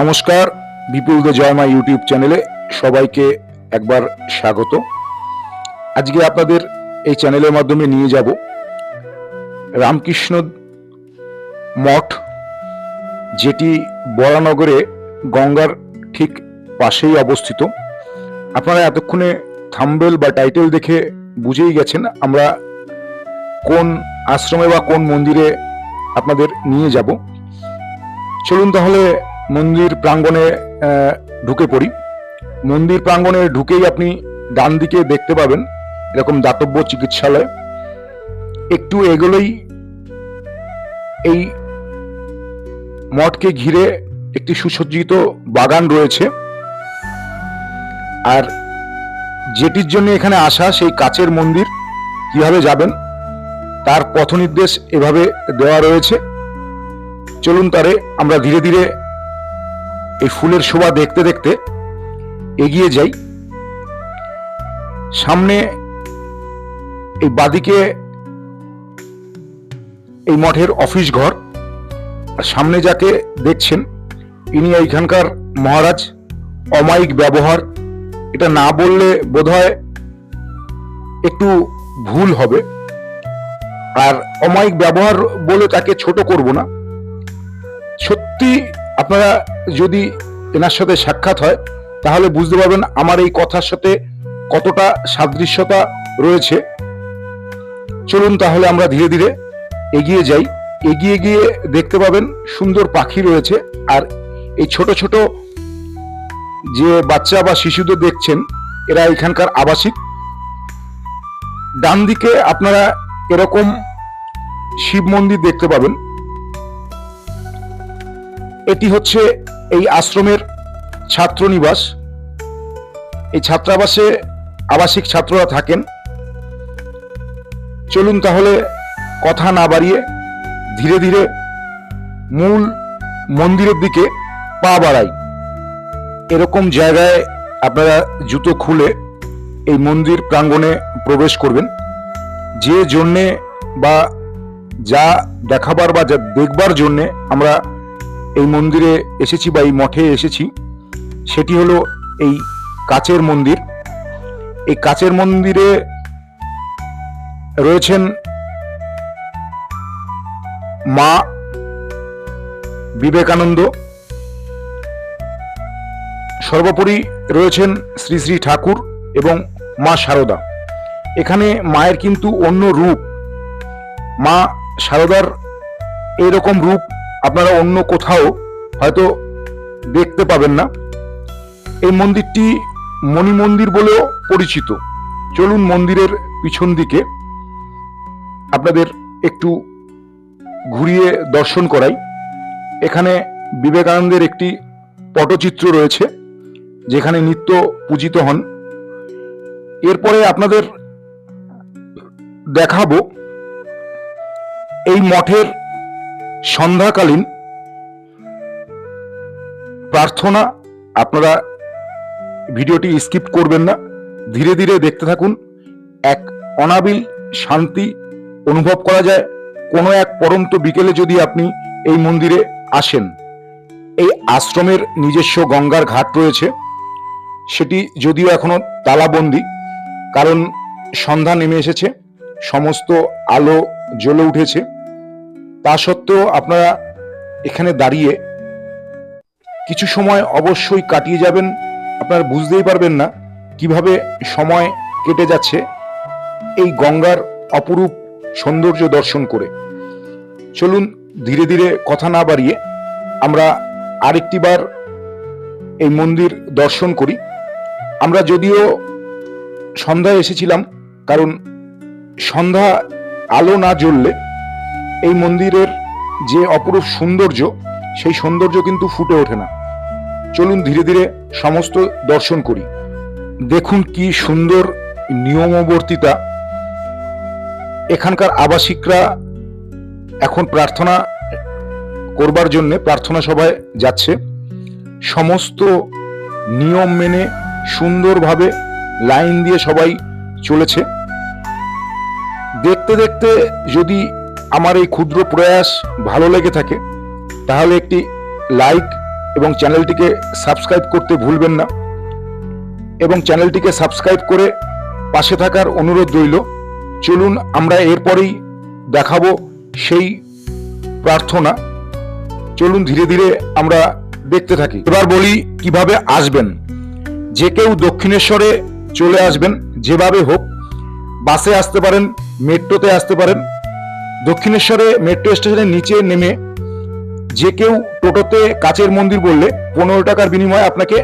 নমস্কার, বিপুল দে জয়মা ইউটিউব চ্যানেলে সবাইকে একবার স্বাগত। আজকে আপনাদের এই চ্যানেলের মাধ্যমে নিয়ে যাব রামকৃষ্ণ মঠ, যেটি বরানগরে গঙ্গার ঠিক পাশেই অবস্থিত। আপনারা এতক্ষণে থাম্বেল বা টাইটেল দেখে বুঝেই গেছেন আমরা কোন আশ্রমে বা কোন মন্দিরে আপনাদের নিয়ে যাব। চলুন তাহলে মন্দির প্রাঙ্গণে ঢুকে পড়ি। মন্দির প্রাঙ্গণে ঢুকেই আপনি ডান দিকে দেখতে পাবেন এরকম দাতব্য চিকিৎসালয়। একটু এগোলেই এই মঠকে ঘিরে একটি সুসজ্জিত বাগান রয়েছে। আর যেটির জন্য এখানে আসা সেই কাচের মন্দির, কীভাবে যাবেন তার পথ নির্দেশ এভাবে দেওয়া রয়েছে। চলুন তারে, আমরা ধীরে ধীরে এই ফুলের শোভা দেখতে দেখতে এগিয়ে যাই। সামনে এই বাদিকে এই মঠের অফিস ঘর। আর সামনে যাকে দেখছেন, ইনি এইখানকার মহারাজ। অমায়িক ব্যবহার। এটা না বললে বোধহয় একটু ভুল হবে। আর অমায়িক ব্যবহার বলে তাকে ছোট করব না। সত্যি আপনারা যদি এনার সাথে সাক্ষাৎ হয়, তাহলে বুঝতে পারবেন আমার এই কথার সাথে কতটা সাদৃশ্যতা রয়েছে। চলুন তাহলে আমরা ধীরে ধীরে এগিয়ে যাই। এগিয়ে গিয়ে দেখতে পাবেন সুন্দর পাখি রয়েছে, আর এই ছোট ছোট যে বাচ্চা বা শিশুদের দেখছেন, এরা এখানকার আবাসিক। ডান দিকে আপনারা এরকম শিব মন্দির দেখতে পাবেন। এটি হচ্ছে এই আশ্রমের ছাত্রনিবাস। এই ছাত্রাবাসে আবাসিক ছাত্ররা থাকেন। চলুন তাহলে কথা না বাড়িয়ে ধীরে ধীরে মূল মন্দিরের দিকে পা বাড়াই। এরকম জায়গায় আপনারা জুতো খুলে এই মন্দির প্রাঙ্গণে প্রবেশ করবেন। যে জন্যে বা যা দেখাবার বা যা দেখবার জন্যে আমরা এই মন্দিরে এসেছি বা এই মঠে এসেছি, সেটি হলো এই কাচের মন্দির। এই কাচের মন্দিরে রয়েছেন মা বিবেকানন্দ। সর্বোপরি রয়েছেন শ্রী শ্রী ঠাকুর এবং মা শারদা এখানে মায়ের কিন্তু অন্য রূপ। মা শারদার এরকম রূপ আপনারা অন্য কোথাও হয়তো দেখতে পাবেন না। এই মন্দিরটি মণি মন্দির বলেও পরিচিত। চলুন মন্দিরের পিছন দিকে আপনাদের একটু ঘুরিয়ে দর্শন করাই। এখানে বিবেকানন্দের একটি পটচিত্র রয়েছে, যেখানে নিত্য পূজিত হন। এরপরে আপনাদের দেখাবো, এই মঠের সন্ধ্যাকালীন প্রার্থনা আপনারা ভিডিওটি স্কিপ করবেন না। ধীরে ধীরে দেখতে থাকুন, এক অনাবিল শান্তি অনুভব করা যায়। কোনো এক পরন্ত বিকেলে যদি আপনি এই মন্দিরে আসেন, এই আশ্রমের নিজস্ব গঙ্গার ঘাট রয়েছে। সেটি যদিও এখনও তালাবন্দি, কারণ সন্ধ্যা নেমে এসেছে, সমস্ত আলো জ্বলে উঠেছে। তা সত্ত্বেও আপনারা এখানে দাঁড়িয়ে কিছু সময় অবশ্যই কাটিয়ে যাবেন। আপনারা বুঝতেই পারবেন না কীভাবে সময় কেটে যাচ্ছে এই গঙ্গার অপরূপ সৌন্দর্য দর্শন করে। চলুন ধীরে ধীরে কথা না বাড়িয়ে আমরা আরেকটিবার এই মন্দির দর্শন করি। আমরা যদিও সন্ধ্যায় এসেছিলাম, কারণ সন্ধ্যা আলো না জ্বললে এই মন্দিরের যে অপরূপ সৌন্দর্য, সেই সৌন্দর্য কিন্তু ফুটে ওঠে না। চলুন ধীরে ধীরে সমস্ত দর্শন করি। দেখুন কি সুন্দর নিয়মবর্তিতা। এখানকার আবাসিকরা এখন প্রার্থনা করবার জন্য প্রার্থনা সভায় যাচ্ছে। সমস্ত নিয়ম মেনে সুন্দরভাবে লাইন দিয়ে সবাই চলেছে। দেখতে দেখতে যদি আমার এই ক্ষুদ্র প্রয়াস ভালো লেগে থাকে, তাহলে একটি লাইক এবং চ্যানেলটিকে সাবস্ক্রাইব করতে ভুলবেন না। এবং চ্যানেলটিকে সাবস্ক্রাইব করে পাশে থাকার অনুরোধ রইল। চলুন আমরা এরপরেই দেখাবো সেই প্রার্থনা। চলুন ধীরে ধীরে আমরা দেখতে থাকি। এবার বলি কীভাবে আসবেন। যে কেউ দক্ষিণেশ্বরে চলে আসবেন, যেভাবে হোক, বাসে আসতে পারেন, মেট্রোতে আসতে পারেন দক্ষিণেশ্বরে মেট্রো স্টেশনের নিচে নেমে যে কেউ টোটোতে কাচের মন্দির বললে পনেরো টাকার বিনিময়ে আপনাকে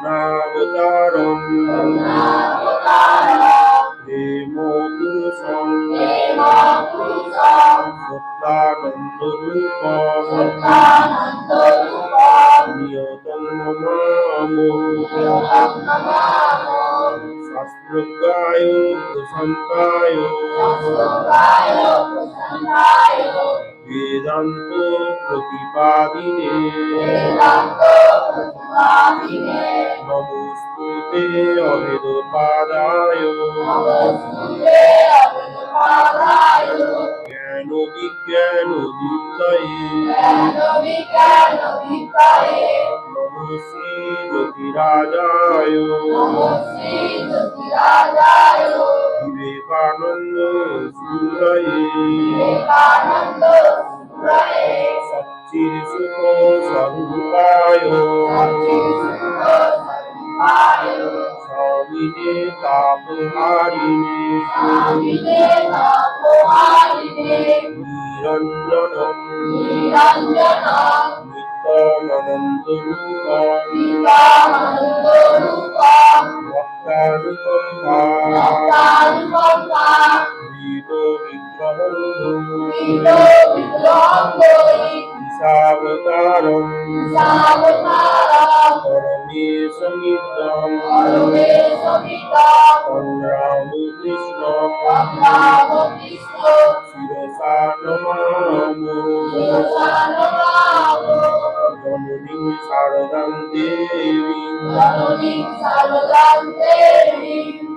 নি- করুণাবতারম প্রেম পুরুষম সত্যানন্দ রূপম নিয়তম শাস্ত্রজ্ঞায় প্রশান্তায় বেদান্ত প্রতিপাদিনে নমস্তুতে অভেদ পাদায় জ্ঞান বিজ্ঞান দীপ্তয়ে নম শ্রী জ্যোতিরাজায় বিবেকানন্দ সুরয়ে 지수도 삼가요 삼위대 다보하리니 삼위대 다보하리니 이런저런 이런저런 믿다마는 누가 믿다마는 누가 왔다는 건가? 왔다는 건가? 믿어 믿어 믿어 믿어 믿어 বিগ্রহম ঈশাবতারম পরমেশ নিত্যম রামকৃষ্ণ শিরসা নমাম জননী শারদাং দেবী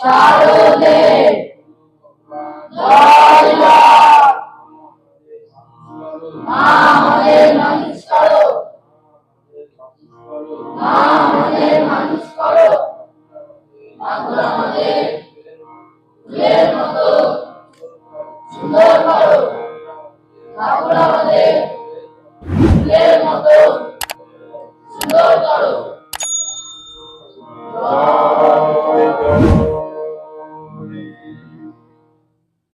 শারদে